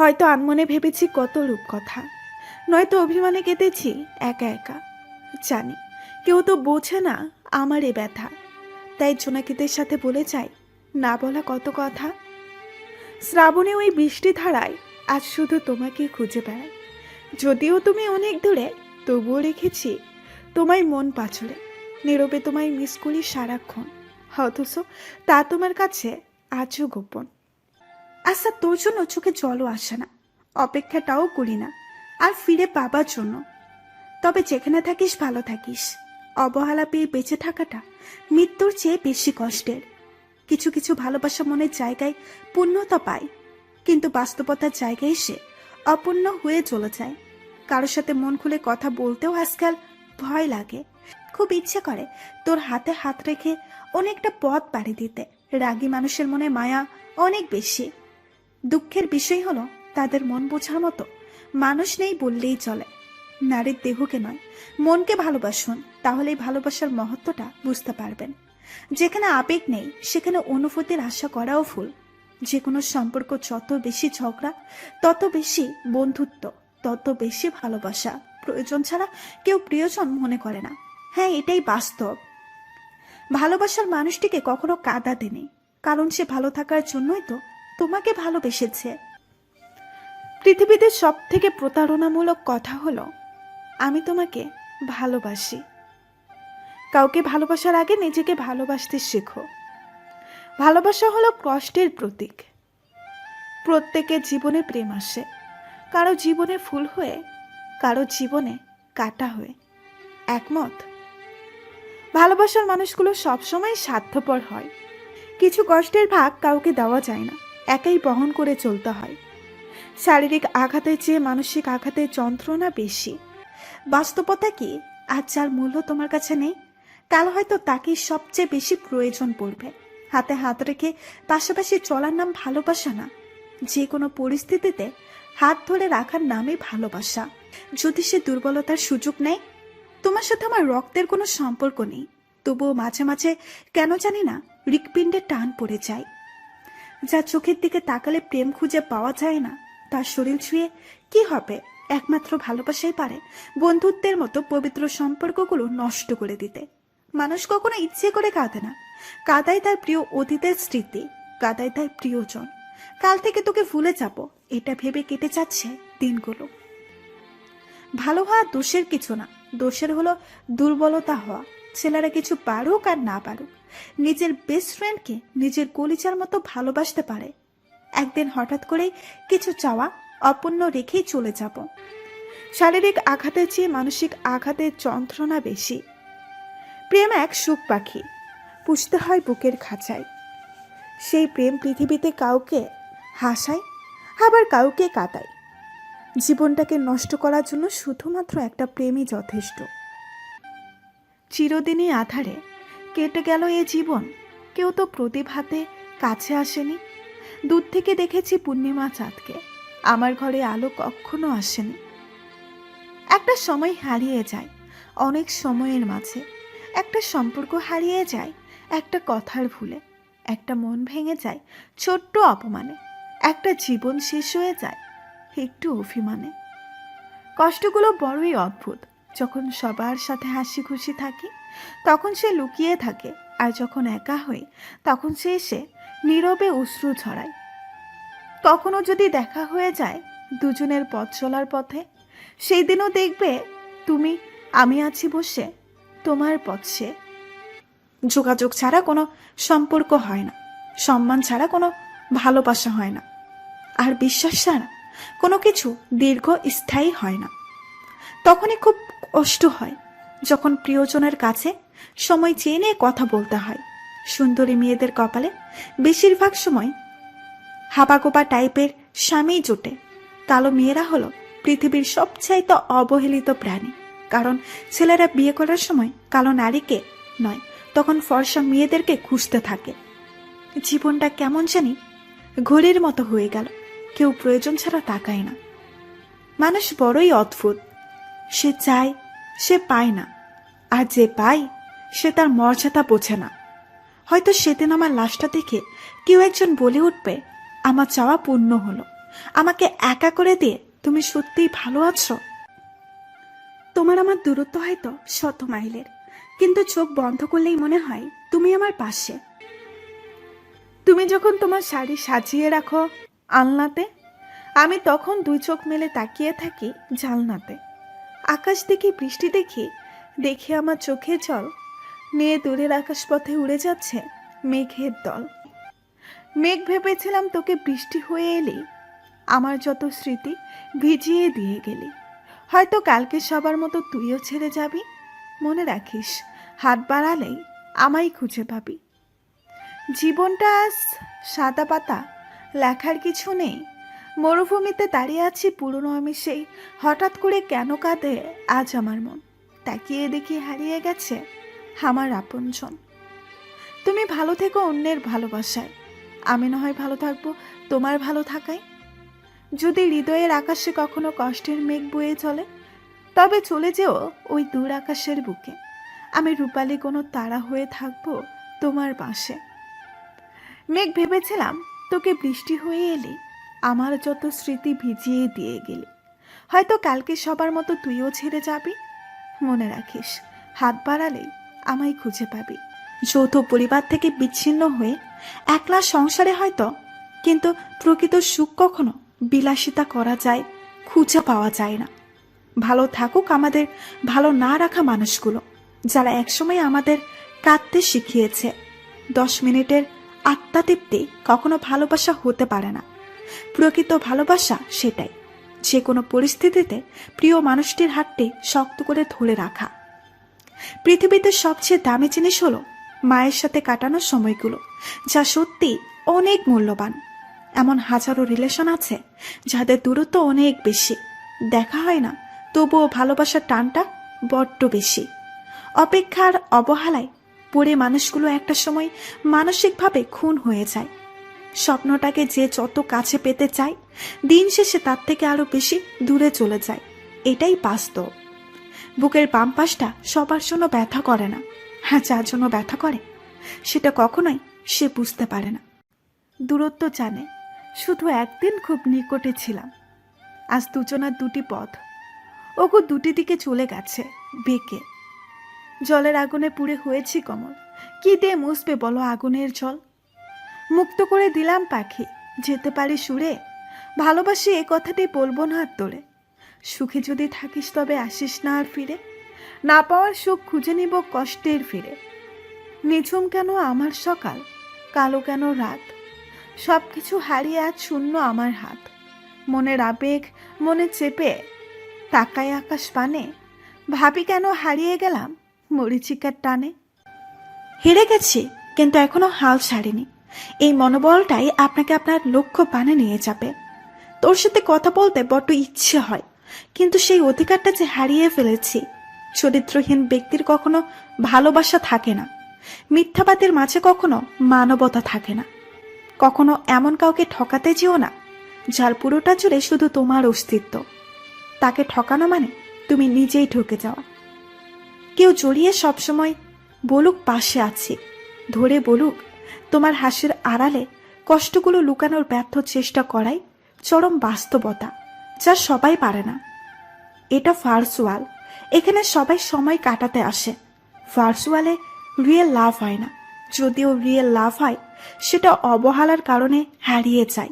হয়তো আনমনে ভেবেছি কত রূপকথা। নয়তো অভিমানে কেঁদেছি একা একা। জানি, কেউ তো বোঝে না আমার এ ব্যথা। তাই জোনাকিদের সাথে বলে যাই, না বলা কত কথা? শ্রাবণে ওই বৃষ্টি ধারায় আজ শুধু তোমাকে খুঁজে বেড়াই। যদিও তুমি অনেক দূরে, তবুও রেখেছি তোমায় মন পাছড়ে নীরবে তোমায় মিস করি সারাক্ষণ। অথচ তা তোমার কাছে আজও গোপন। আচ্ছা তোর জন্য চোখে জলও আসে না। অপেক্ষাটাও করি না। আর ফিরে পাবার জন্য। তবে যেখানে থাকিস, ভালো থাকিস। অবহেলা পেয়ে বেঁচে থাকাটা মৃত্যুর চেয়ে বেশি কষ্টের। কিছু কিছু ভালোবাসা মনের জায়গায় পূর্ণতা পায়। কিন্তু বাস্তবতার জায়গায় এসে অপূর্ণ হয়ে চলে যায়। কারোর সাথে মন খুলে কথা বলতেও আজকাল ভয় লাগে। খুব ইচ্ছে করে তোর হাতে হাত রেখে অনেকটা পথ পাড়ি দিতে। রাগী মানুষের মনে মায়া অনেক বেশি। দুঃখের বিষয় হলো, তাদের মন বোঝার মতো। মানুষ নেই বললেই চলে। নারীর দেহকে নয়, মনকে ভালোবাসুন, তাহলেই ভালোবাসার মহত্বটা বুঝতে পারবেন। যেখানে আবেগ নেই, সেখানে অনুভূতির আশা করাও ভুল। যে কোনো সম্পর্ক যত বেশি ঝগড়া, তত বেশি বন্ধুত্ব, তত বেশি ভালোবাসা প্রয়োজন ছাড়া কেউ প্রিয়জন মনে করে না। হ্যাঁ এটাই বাস্তব। ভালোবাসার মানুষটিকে কখনো কাঁদাতে নেই, কারণ সে ভালো থাকার জন্যই তো তোমাকে ভালোবেসেছে। পৃথিবীতে সব থেকে প্রতারণামূলক কথা হলো, আমি তোমাকে ভালোবাসি। কাউকে ভালোবাসার আগে নিজেকে ভালোবাসতে শেখো। ভালোবাসা হলো কষ্টের প্রতীক। প্রত্যেকের জীবনে প্রেম আসে, কারও জীবনে ফুল হয়ে, কারও জীবনে কাটা হয়ে। একমত? ভালোবাসার মানুষগুলো সবসময় স্বার্থপর হয়। কিছু কষ্টের ভাগ কাউকে দেওয়া যায় না। একাই বহন করে চলতে হয়। শারীরিক আঘাতের চেয়ে মানসিক আঘাতের যন্ত্রণা বেশি। বাস্তবতা কি? আজ যার মূল্য তোমার কাছে নেই কাল হয়তো তাকেই সবচেয়ে বেশি প্রয়োজন পড়বে। হাতে হাত রেখে পাশাপাশি চলার নাম ভালোবাসা না। যে কোনো পরিস্থিতিতে হাত ধরে রাখার নামই ভালোবাসা। যদি সে দুর্বলতার সুযোগ নেয়, তোমার সাথে আমার রক্তের কোনো সম্পর্ক নেই। তবুও মাঝে মাঝে কেন জানি না, হৃৎপিণ্ডে টান পড়ে যায়। যা চোখের দিকে তাকালে প্রেম খুঁজে পাওয়া যায় না। তার শরীর ছুঁয়ে কি হবে? একমাত্র ভালোবাসাই পারে বন্ধুত্বের মতো পবিত্র সম্পর্কগুলো নষ্ট করে দিতে। মানুষ কখনো ইচ্ছে করে কাঁদে না। কাদায় তার প্রিয় অতীতের স্মৃতি, কাদায় তার প্রিয়জন। কাল থেকে তোকে ভুলে যাব, এটা ভেবে কেটে যাচ্ছে দিনগুলো। ভালো হওয়া দোষের কিছু না, দোষের হলো দুর্বলতা হওয়া। ছেলেরা কিছু পারুক আর না পারুক, নিজের বেস্ট ফ্রেন্ডকে নিজের কলিজার মতো ভালোবাসতে পারে। একদিন হঠাৎ করেই কিছু চাওয়া অপূর্ণ রেখেই চলে যাব। শারীরিক আঘাতের চেয়ে মানসিক আঘাতের যন্ত্রণা বেশি। প্রেম এক সুখ পাখি, পুষতে হয় বুকের খাঁচায়। সেই প্রেম পৃথিবীতে কাউকে হাসায়, আবার কাউকে কাটায় জীবনটাকে নষ্ট করার জন্য শুধুমাত্র একটা প্রেমই যথেষ্ট। চিরদিনই আধারে। কেটে গেল এ জীবন। কেউ তো প্রতিভাতে কাছে আসেনি। দূর থেকে দেখেছি পূর্ণিমা চাঁদকে। আমার ঘরে আলো কখনো আসেনি। একটা সময় হারিয়ে যায়, অনেক সময়ের মাঝে। একটা সম্পর্ক হারিয়ে যায়, একটা কথার ভুলে। একটা মন ভেঙে যায়, ছোট্ট অপমানে। একটা জীবন শেষ হয়ে যায়, একটু অভিমানে। কষ্টগুলো বড়ই অদ্ভুত। যখন সবার সাথে হাসি খুশি থাকি, তখন সে লুকিয়ে থাকে আর যখন একা হই, তখন সে এসে নীরবে অশ্রু ছড়ায়। কখনো যদি দেখা হয়ে যায় দুজনের পথ চলার পথে, সেই দিনও দেখবে তুমি আমি আছি বসে, তোমার পথে যোগাযোগ ছাড়া কোনো সম্পর্ক হয় না, সম্মান ছাড়া কোনো ভালোবাসা হয় না, আর বিশ্বাস ছাড়া কোনো কিছু দীর্ঘ স্থায়ী হয় না। তখনই খুব কষ্ট হয়। যখন প্রিয়জনের কাছে সময় চেয়ে নিয়ে কথা বলতে হয়, সুন্দরী মেয়েদের কপালে বেশিরভাগ সময় হাবাগোবা টাইপের স্বামী জোটে। কালো মেয়েরা হলো পৃথিবীর সবচাইতে অবহেলিত প্রাণী। কারণ ছেলেরা বিয়ে করার সময় কালো নারীকে নয়, তখন ফর্সা মেয়েদেরকে খুঁজতে থাকে। জীবনটা কেমন জানি ঘড়ির মতো হয়ে গেল, কেউ প্রয়োজন ছাড়া তাকায় না। মানুষ বড়ই অদ্ভুত। সে চায়, সে পায় না। আর যে পায়, সে তার মর্যাদা বোঝে না। হয়তো সেদিন আমার লাশটা দেখে কেউ একজন বলে উঠবে, আমার চাওয়া পূর্ণ হলো। আমাকে একা করে দিয়ে তুমি সত্যিই ভালো আছো? তোমার আমার দূরত্ব হয়তো শত মাইলের, কিন্তু চোখ বন্ধ করলেই মনে হয় তুমি আমার পাশে। তুমি যখন তোমার শাড়ি সাজিয়ে রাখো আলনাতে, আমি তখন দুই চোখ মেলে তাকিয়ে থাকি জালনাতে। আকাশ দেখি, বৃষ্টি দেখি, দেখে আমার চোখে জল নিয়ে দূরের আকাশপথে উড়ে যাচ্ছে মেঘের দল। মেঘ ভেবেছিলাম তোকে বৃষ্টি হয়ে এলি, আমার যত স্মৃতি ভিজিয়ে দিয়ে গেলি। হয়তো কালকে সবার মতো তুইও ছেড়ে যাবি। মনে রাখিস, হাত বাড়ালেই আমায় খুঁজে পাবি। জীবনটা আজ সাদা পাতা, লেখার কিছু নেই। মরুভূমিতে দাঁড়িয়ে আছি পুরনো আমি সেই। হঠাৎ করে কেন কাঁদে আজ আমার মন। তাকিয়ে দেখি হারিয়ে গেছে আমার আপনজন। তুমি ভালো থেকো অন্যের ভালোবাসায়। আমি না হয় ভালো থাকব তোমার ভালো থাকায়। যদি হৃদয়ের আকাশে কখনো কষ্টের মেঘ বয়ে চলে, তবে চলে যেও ওই দূর আকাশের বুকে। আমি রূপালী কোনো তারা হয়ে থাকব তোমার পাশে। মেঘ ভেবেছিলাম, তোকে বৃষ্টি হয়ে এলি। আমার যত স্মৃতি ভিজিয়ে দিয়ে গেলি। হয়তো কালকে সবার মতো তুইও ছেড়ে যাবি। মনে রাখিস, হাত বাড়ালেই আমায় খুঁজে পাবি। যৌথ পরিবার থেকে বিচ্ছিন্ন হয়ে একলা সংসারে হয়তো, কিন্তু প্রকৃত সুখ কখনো বিলাসিতা করা যায়, খুঁজে পাওয়া যায় না। ভালো থাকুক আমাদের ভালো না রাখা মানুষগুলো, যারা একসময় আমাদের কাঁদতে শিখিয়েছে। দশ মিনিটের আত্মাতৃপ্তি কখনো ভালোবাসা হতে পারে না। প্রকৃত ভালোবাসা সেটাই। যে কোনো পরিস্থিতিতে প্রিয় মানুষটির হাতটি শক্ত করে ধরে রাখা। পৃথিবীতে সবচেয়ে দামি জিনিস হলো মায়ের সাথে কাটানোর সময়গুলো, যা সত্যি অনেক মূল্যবান। এমন হাজারো রিলেশন আছে যাদের দূরত্ব অনেক বেশি। দেখা হয় না, তবুও ভালোবাসার টানটা বড্ড বেশি। অপেক্ষার অবহেলায় পড়ে মানুষগুলো একটা সময় মানসিকভাবে খুন হয়ে যায়। স্বপ্নটাকে যে যত কাছে পেতে চায়, দিন শেষে তার থেকে আরও বেশি দূরে চলে যায়। এটাই বাস্তব। বুকের বাম পাশটা সবার জন্য ব্যথা করে না। হ্যাঁ যার জন্য ব্যথা করে, সেটা কখনোই সে বুঝতে পারে না। দূরত্ব জানে, শুধু একদিন খুব নিকটে ছিলাম। আজ দুজনার দুটি পথ। ওগো দুটি দিকে চলে গেছে, বেঁকে। জলের আগুনে পুড়ে হয়েছি কমল। কি দিয়ে মুছবে বলো আগুনের জল? মুক্ত করে দিলাম, পাখি। যেতে পারি সুরে? ভালোবাসি এ কথাটি বলব না আর তোরে। সুখে যদি থাকিস তবে আসিস না আর ফিরে। না পাওয়ার সুখ খুঁজে নিব কষ্টের ফিরে। নিঝুম কেন আমার সকাল? কালো কেন রাত? সব কিছু হারিয়ে আজ শূন্য আমার হাত। মনের আবেগ মনে চেপে তাকায় আকাশ পানে। ভাবি কেন হারিয়ে গেলাম মরিচিকার টানে? হেরে গেছি, কিন্তু এখনও হাল ছাড়িনি। এই মনোবলটাই আপনাকে আপনার লক্ষ্য পানে নিয়ে যাবে। তোর সাথে কথা বলতে বড্ড ইচ্ছে হয়, কিন্তু সেই অধিকারটা যে হারিয়ে ফেলেছি, চরিত্রহীন ব্যক্তির কখনো ভালোবাসা থাকে না, মিথ্যাবাদের মাঝে কখনো মানবতা থাকে না। কখনো এমন কাউকে ঠকাতে যেও না, যার পুরোটা জুড়ে শুধু তোমার অস্তিত্ব। তাকে ঠকানো মানে তুমি নিজেই ঠকে যাওয়া কেউ জড়িয়ে সবসময় বলুক পাশে আছি, ধরে বলুক তোমার হাসির আড়ালে কষ্টগুলো লুকানোর ব্যর্থ চেষ্টা করাই চরম বাস্তবতা, যা সবাই পারে না। এটা ফার্সওয়াল এখানে সবাই সময় কাটাতে আসে। ফার্সওয়ালে রিয়েল লাভ হয় না। যদিও রিয়েল লাভ হয়, সেটা অবহেলার কারণে হারিয়ে যায়।